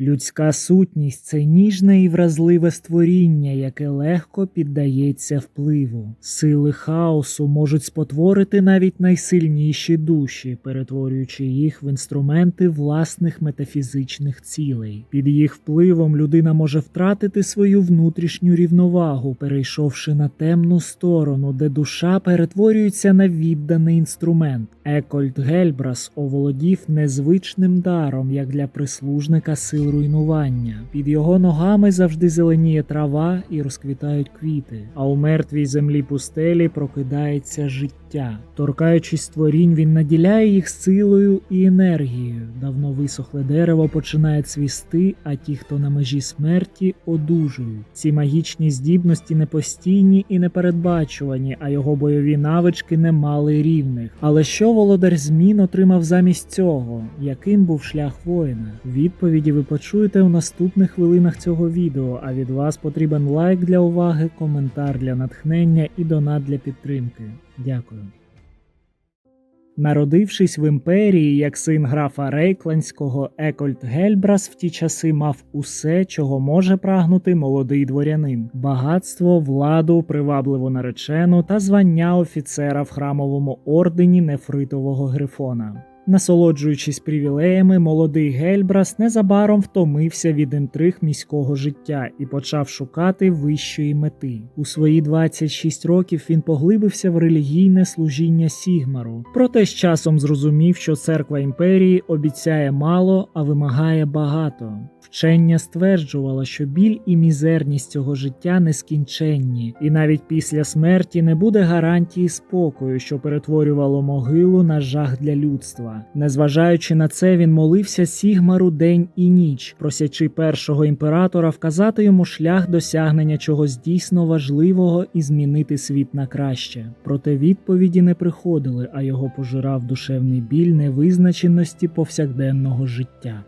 Людська сутність це ніжне і вразливе створіння, яке легко піддається впливу. Сили хаосу можуть спотворити навіть найсильніші душі, перетворюючи їх в інструменти власних метафізичних цілей. Під їх впливом людина може втратити свою внутрішню рівновагу, перейшовши на темну сторону, де душа перетворюється на відданий інструмент. Екольд Гельбрас оволодів незвичним даром, як для прислужника руйнування. Під його ногами завжди зеленіє трава і розквітають квіти, а у мертвій землі пустелі прокидається життя. Торкаючись створінь, він наділяє їх силою і енергією. Давно висохле дерево починає цвісти, а ті, хто на межі смерті, одужують. Ці магічні здібності не постійні і непередбачувані, а його бойові навички не мали рівних. Але що володар змін отримав замість цього? Яким був шлях воїна? Відповіді ви почуєте у наступних хвилинах цього відео. А від вас потрібен лайк для уваги, коментар для натхнення і донат для підтримки. Дякую. Народившись в імперії як син графа Рейкландського, Екольд Гельбрас в ті часи мав усе, чого може прагнути молодий дворянин: багатство, владу, привабливу наречену та звання офіцера в храмовому ордені Нефритового Грифона. Насолоджуючись привілеями, молодий Гельбрас незабаром втомився від інтриг міського життя і почав шукати вищої мети. У свої 26 років він поглибився в релігійне служіння Сігмару, проте з часом зрозумів, що церква імперії обіцяє мало, а вимагає багато. Вчення стверджувало, що біль і мізерність цього життя нескінченні, і навіть після смерті не буде гарантії спокою, що перетворювало могилу на жах для людства. Незважаючи на це, він молився Сігмару день і ніч, просячи першого імператора вказати йому шлях досягнення чогось дійсно важливого і змінити світ на краще. Проте відповіді не приходили, а його пожирав душевний біль невизначеності повсякденного життя.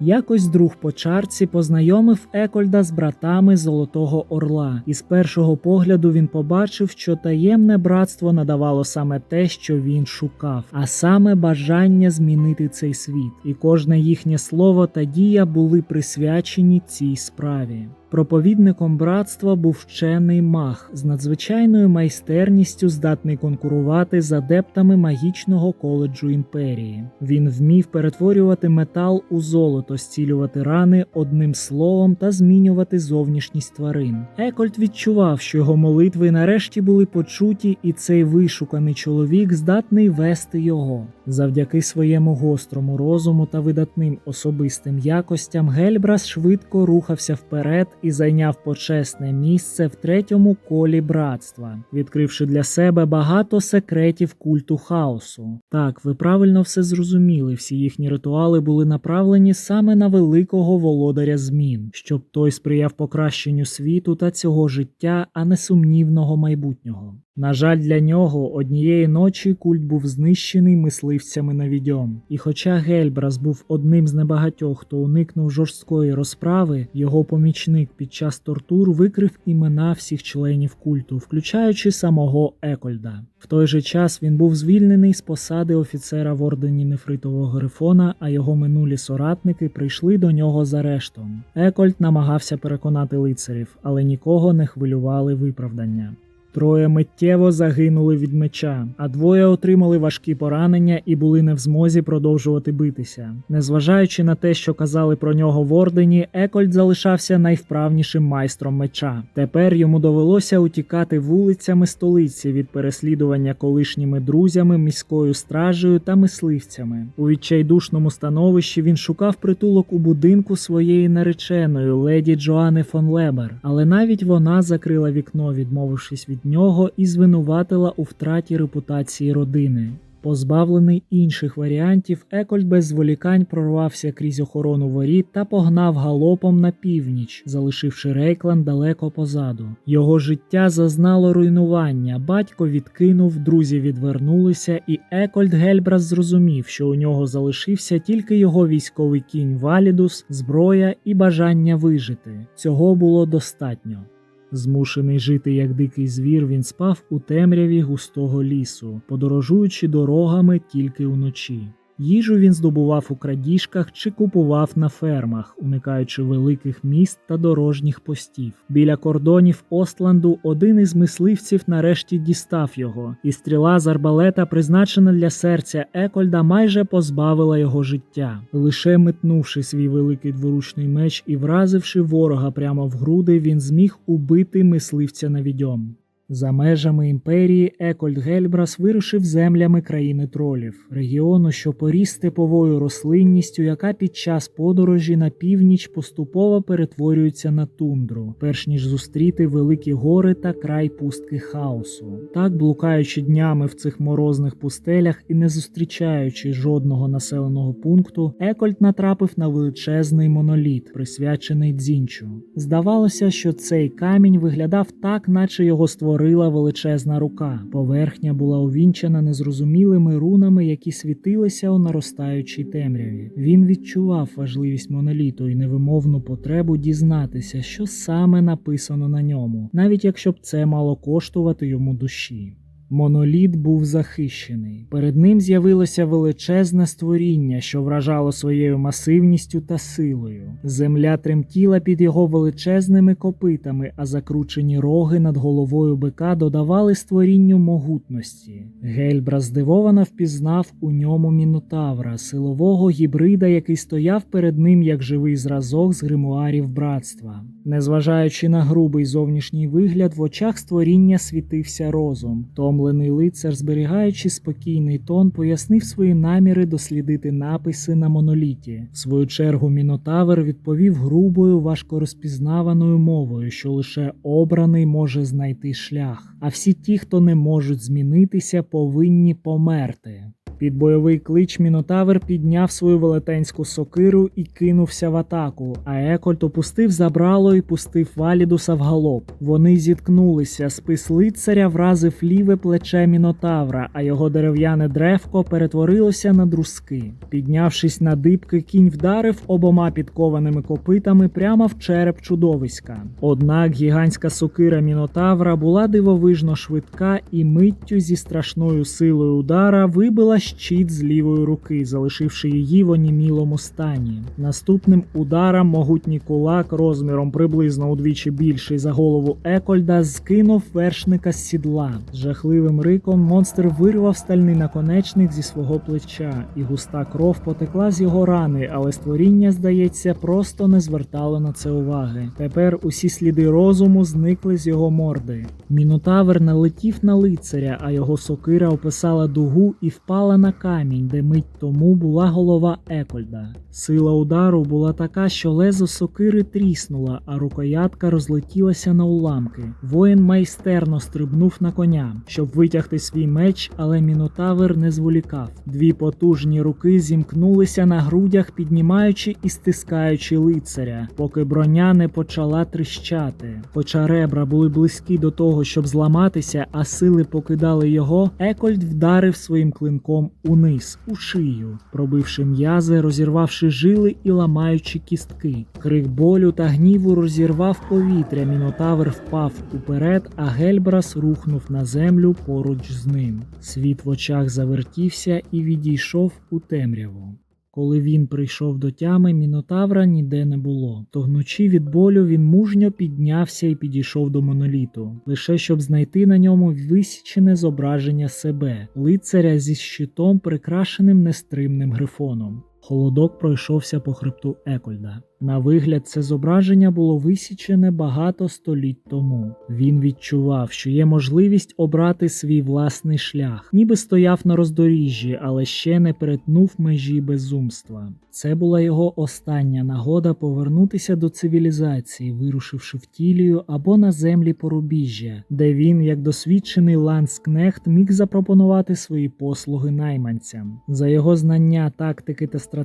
Якось друг по чарці познайомив Екольда з братами Золотого Орла, і з першого погляду він побачив, що таємне братство надавало саме те, що він шукав, а саме бажання змінити цей світ. І кожне їхнє слово та дія були присвячені цій справі. Проповідником братства був вчений маг з надзвичайною майстерністю, здатний конкурувати з адептами магічного коледжу імперії. Він вмів перетворювати метал у золото, зцілювати рани одним словом та змінювати зовнішність тварин. Екольд відчував, що його молитви нарешті були почуті, і цей вишуканий чоловік здатний вести його. Завдяки своєму гострому розуму та видатним особистим якостям Гельбрас швидко рухався вперед і зайняв почесне місце в третьому колі братства, відкривши для себе багато секретів культу хаосу. Так, ви правильно все зрозуміли, всі їхні ритуали були направлені саме на великого володаря змін, щоб той сприяв покращенню світу та цього життя, а не сумнівного майбутнього. На жаль, для нього однієї ночі культ був знищений мисливцями на відьом. І хоча Гельбрас був одним з небагатьох, хто уникнув жорсткої розправи, його помічник під час тортур викрив імена всіх членів культу, включаючи самого Екольда. В той же час він був звільнений з посади офіцера в ордені Нефритового Грифона, а його минулі соратники прийшли до нього з арештом. Екольд намагався переконати лицарів, але нікого не хвилювали виправдання. Троє миттєво загинули від меча, а двоє отримали важкі поранення і були не в змозі продовжувати битися. Незважаючи на те, що казали про нього в ордені, Екольд залишався найвправнішим майстром меча. Тепер йому довелося утікати вулицями столиці від переслідування колишніми друзями, міською стражею та мисливцями. У відчайдушному становищі він шукав притулок у будинку своєї нареченої леді Джоани фон Лебер, але навіть вона закрила вікно, відмовившись від нього і звинуватила у втраті репутації родини. Позбавлений інших варіантів, Екольд без зволікань прорвався крізь охорону воріт та погнав галопом на північ, залишивши Рейкланд далеко позаду. Його життя зазнало руйнування, батько відкинув, друзі відвернулися, і Екольд Гельбрас зрозумів, що у нього залишився тільки його військовий кінь Валідус, зброя і бажання вижити. Цього було достатньо. Змушений жити як дикий звір, він спав у темряві густого лісу, подорожуючи дорогами тільки уночі. Їжу він здобував у крадіжках чи купував на фермах, уникаючи великих міст та дорожніх постів. Біля кордонів Остланду один із мисливців нарешті дістав його, і стріла з арбалета, призначена для серця Екольда, майже позбавила його життя. Лише метнувши свій великий дворучний меч і вразивши ворога прямо в груди, він зміг убити мисливця на відьом. За межами імперії Екольд Гельбрас вирушив землями країни тролів, регіону, що поріс степовою рослинністю, яка під час подорожі на північ поступово перетворюється на тундру, перш ніж зустріти великі гори та край пустки хаосу. Так, блукаючи днями в цих морозних пустелях і не зустрічаючи жодного населеного пункту, Екольд натрапив на величезний моноліт, присвячений дзінчу. Здавалося, що цей камінь виглядав так, наче його створив створила величезна рука. Поверхня була увінчена незрозумілими рунами, які світилися у наростаючій темряві. Він відчував важливість моноліту і невимовну потребу дізнатися, що саме написано на ньому, навіть якщо б це мало коштувати йому душі. Моноліт був захищений. Перед ним з'явилося величезне створіння, що вражало своєю масивністю та силою. Земля тремтіла під його величезними копитами, а закручені роги над головою бика додавали створінню могутності. Гельбра здивовано впізнав у ньому мінотавра, силового гібрида, який стояв перед ним як живий зразок з гримуарів братства. Незважаючи на грубий зовнішній вигляд, в очах створіння світився розум. Втомлений лицар, зберігаючи спокійний тон, пояснив свої наміри дослідити написи на моноліті. В свою чергу Мінотавр відповів грубою, важко розпізнаваною мовою, що лише обраний може знайти шлях. А всі ті, хто не можуть змінитися, повинні померти. Під бойовий клич Мінотавр підняв свою велетенську сокиру і кинувся в атаку, а Екольт опустив забрало і пустив Валідуса в галоп. Вони зіткнулися, спис лицаря вразив ліве плече Мінотавра, а його дерев'яне древко перетворилося на друзки. Піднявшись на дибки, кінь вдарив обома підкованими копитами прямо в череп чудовиська. Однак гігантська сокира Мінотавра була дивовижно швидка і миттю зі страшною силою удара вибила щит з лівої руки, залишивши її в онімілому стані. Наступним ударом могутній кулак розміром приблизно удвічі більший за голову Екольда скинув вершника з сідла. Жахливим риком монстр вирвав стальний наконечник зі свого плеча, і густа кров потекла з його рани, але створіння, здається, просто не звертало на це уваги. Тепер усі сліди розуму зникли з його морди. Мінотавр налетів на лицаря, а його сокира описала дугу і впала на камінь, де мить тому була голова Екольда. Сила удару була така, що лезо сокири тріснула, а рукоятка розлетілася на уламки. Воїн майстерно стрибнув на коня, щоб витягти свій меч, але мінотавр не зволікав. Дві потужні руки зімкнулися на грудях, піднімаючи і стискаючи лицаря, поки броня не почала тріщати. Хоча ребра були близькі до того, щоб зламатися, а сили покидали його, Екольд вдарив своїм клинком униз, у шию, пробивши м'язи, розірвавши жили і ламаючи кістки. Крик болю та гніву розірвав повітря. Мінотавр впав уперед, а Гельбрас рухнув на землю поруч з ним. Світ в очах завертівся і відійшов у темряву. Коли він прийшов до тями, мінотавра ніде не було. Тогнучи від болю, він мужньо піднявся і підійшов до моноліту, лише щоб знайти на ньому висічене зображення себе, лицаря зі щитом, прикрашеним нестримним грифоном. Холодок пройшовся по хребту Екольда. На вигляд, це зображення було висічене багато століть тому. Він відчував, що є можливість обрати свій власний шлях, ніби стояв на роздоріжжі, але ще не перетнув межі безумства. Це була його остання нагода повернутися до цивілізації, вирушивши в тілію або на землі порубіжжя, де він, як досвідчений ланскнехт, міг запропонувати свої послуги найманцям. За його знання тактики та стратегії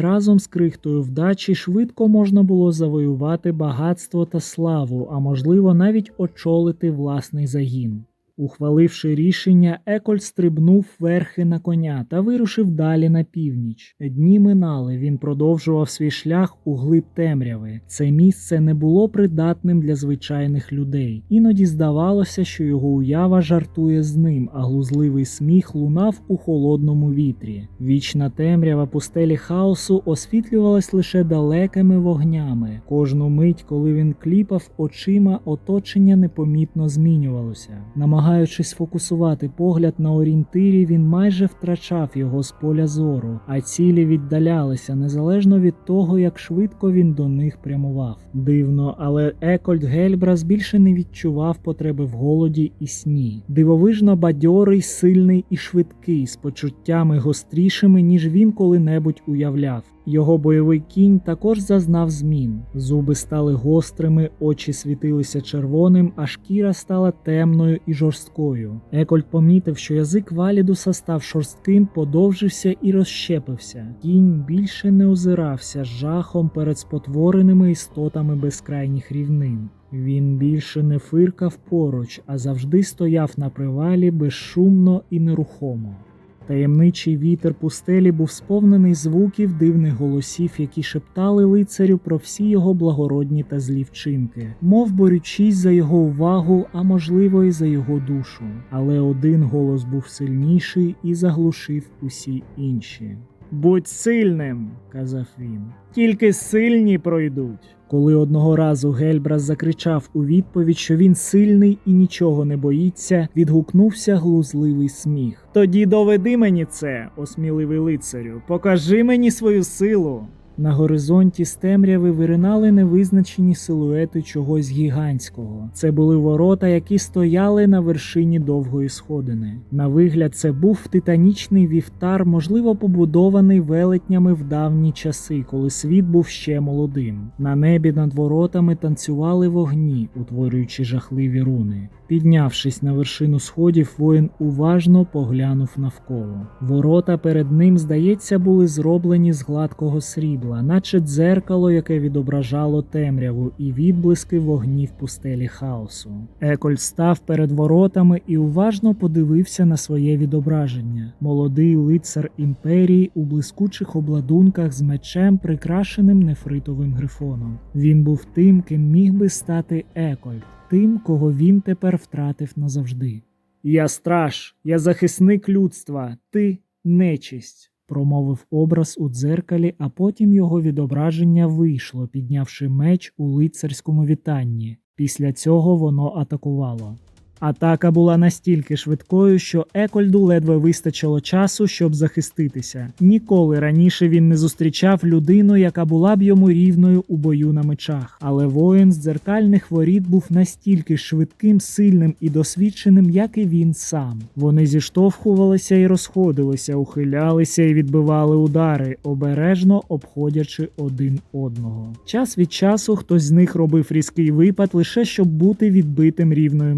разом з крихтою вдачі швидко можна було завоювати багатство та славу, а можливо навіть очолити власний загін. Ухваливши рішення, Екольд стрибнув верхи на коня та вирушив далі на північ. Дні минали, він продовжував свій шлях у глиб темряви. Це місце не було придатним для звичайних людей. Іноді здавалося, що його уява жартує з ним, а глузливий сміх лунав у холодному вітрі. Вічна темрява пустелі хаосу освітлювалась лише далекими вогнями. Кожну мить, коли він кліпав очима, оточення непомітно змінювалося. Намагаючись фокусувати погляд на орієнтирі, він майже втрачав його з поля зору, а цілі віддалялися незалежно від того, як швидко він до них прямував. Дивно, але Екольд Гельбрас більше не відчував потреби в голоді і сні. Дивовижно бадьорий, сильний і швидкий, з почуттями гострішими, ніж він коли-небудь уявляв. Його бойовий кінь також зазнав змін. Зуби стали гострими, очі світилися червоним, а шкіра стала темною і жорсткою. Екольд помітив, що язик Валідуса став шорстким, подовжився і розщепився. Кінь більше не озирався з жахом перед спотвореними істотами безкрайніх рівнин. Він більше не фиркав поруч, а завжди стояв на привалі безшумно і нерухомо. Таємничий вітер пустелі був сповнений звуків дивних голосів, які шептали лицарю про всі його благородні та злі вчинки, мов борючись за його увагу, а можливо, і за його душу. Але один голос був сильніший і заглушив усі інші. Будь сильним, казав він. Тільки сильні пройдуть. Коли одного разу Гельбрас закричав у відповідь, що він сильний і нічого не боїться, відгукнувся глузливий сміх. Тоді доведи мені це, осміливий лицарю, покажи мені свою силу. На горизонті з темряви виринали невизначені силуети чогось гігантського. Це були ворота, які стояли на вершині довгої сходини. На вигляд, це був титанічний вівтар, можливо, побудований велетнями в давні часи, коли світ був ще молодим. На небі над воротами танцювали вогні, утворюючи жахливі руни. Піднявшись на вершину сходів, воїн уважно поглянув навколо. Ворота перед ним, здається, були зроблені з гладкого срібла, наче дзеркало, яке відображало темряву і відблиски вогнів пустелі хаосу. Еколь став перед воротами і уважно подивився на своє відображення. Молодий лицар імперії у блискучих обладунках з мечем, прикрашеним нефритовим грифоном. Він був тим, ким міг би стати Екольд тим, кого він тепер втратив назавжди. Я страж, я захисник людства, ти нечисть, промовив образ у дзеркалі, а потім його відображення вийшло, піднявши меч у лицарському вітанні. Після цього воно атакувало. Атака була настільки швидкою, що Екольду ледве вистачило часу, щоб захиститися. Ніколи раніше він не зустрічав людину, яка була б йому рівною у бою на мечах. Але воїн з дзеркальних воріт був настільки швидким, сильним і досвідченим, як і він сам. Вони зіштовхувалися і розходилися, ухилялися і відбивали удари, обережно обходячи один одного. Час від часу хтось з них робив різкий випад лише щоб бути відбитим рівною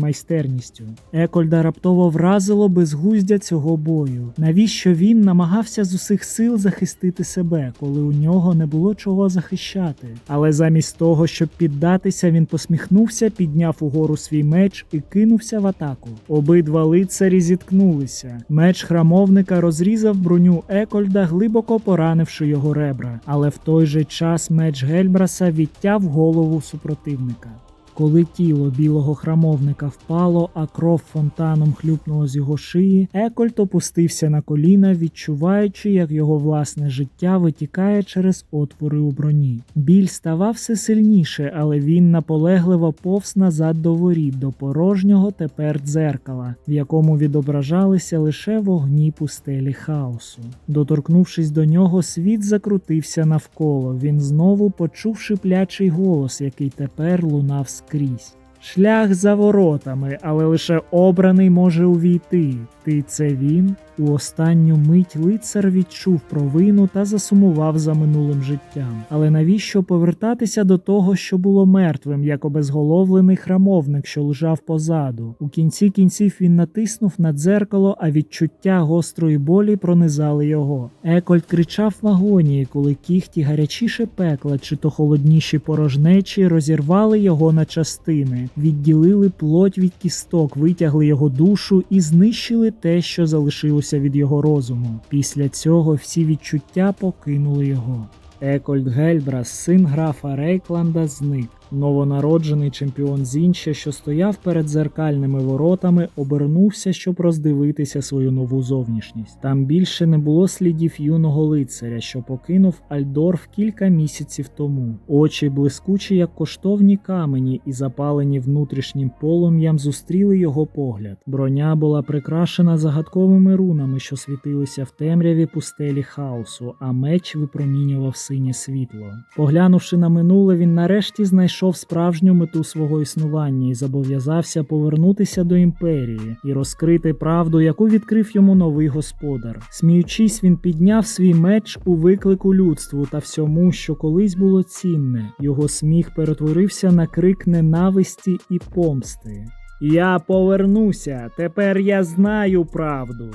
майстерністю. Екольда раптово вразило безглуздя цього бою. Навіщо він намагався з усіх сил захистити себе, коли у нього не було чого захищати? Але замість того, щоб піддатися, він посміхнувся, підняв угору свій меч і кинувся в атаку. Обидва лицарі зіткнулися. Меч храмовника розрізав броню Екольда, глибоко поранивши його ребра. Але в той же час меч Гельбраса відтяв голову супротивника. Коли тіло білого храмовника впало, а кров фонтаном хлюпнула з його шиї, Екольт опустився на коліна, відчуваючи, як його власне життя витікає через отвори у броні. Біль ставав все сильніше, але він наполегливо повз назад до воріт, до порожнього тепер дзеркала, в якому відображалися лише вогні пустелі хаосу. Доторкнувшись до нього, світ закрутився навколо. Він знову почув шиплячий голос, який тепер лунав скрізь. Шлях за воротами, але лише обраний може увійти. Ти це він? У останню мить лицар відчув провину та засумував за минулим життям. Але навіщо повертатися до того, що було мертвим, як обезголовлений храмовник, що лежав позаду? У кінці кінців він натиснув на дзеркало, а відчуття гострої болі пронизали його. Екольд кричав в агонії, коли кіхті гарячіше пекла, чи то холодніші порожнечі розірвали його на частини, відділили плоть від кісток, витягли його душу і знищили те, що залишилося від його розуму. Після цього всі відчуття покинули його. Екольд Гельбрас, син графа Рейкланда, зник. Новонароджений чемпіон Зінча, що стояв перед зеркальними воротами, обернувся, щоб роздивитися свою нову зовнішність. Там більше не було слідів юного лицаря, що покинув Альдорф кілька місяців тому. Очі блискучі, як коштовні камені, і запалені внутрішнім полум'ям, зустріли його погляд. Броня була прикрашена загадковими рунами, що світилися в темряві пустелі хаосу, а меч випромінював синє світло. Поглянувши на минуле, він нарешті знайшов справжню мету свого існування і зобов'язався повернутися до імперії і розкрити правду, яку відкрив йому новий господар. Сміючись, він підняв свій меч у виклику людству та всьому, що колись було цінне. Його сміх перетворився на крик ненависті і помсти. Я повернуся, тепер я знаю правду.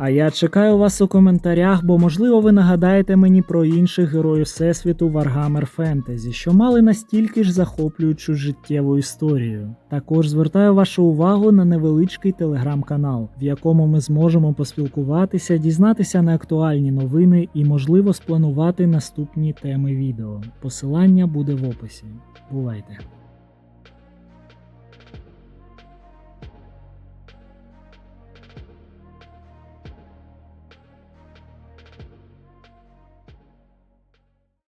А я чекаю вас у коментарях, бо можливо ви нагадаєте мені про інших героїв Всесвіту Warhammer Fantasy, що мали настільки ж захоплюючу життєву історію. Також звертаю вашу увагу на невеличкий телеграм-канал, в якому ми зможемо поспілкуватися, дізнатися на актуальні новини і, можливо, спланувати наступні теми відео. Посилання буде в описі. Бувайте!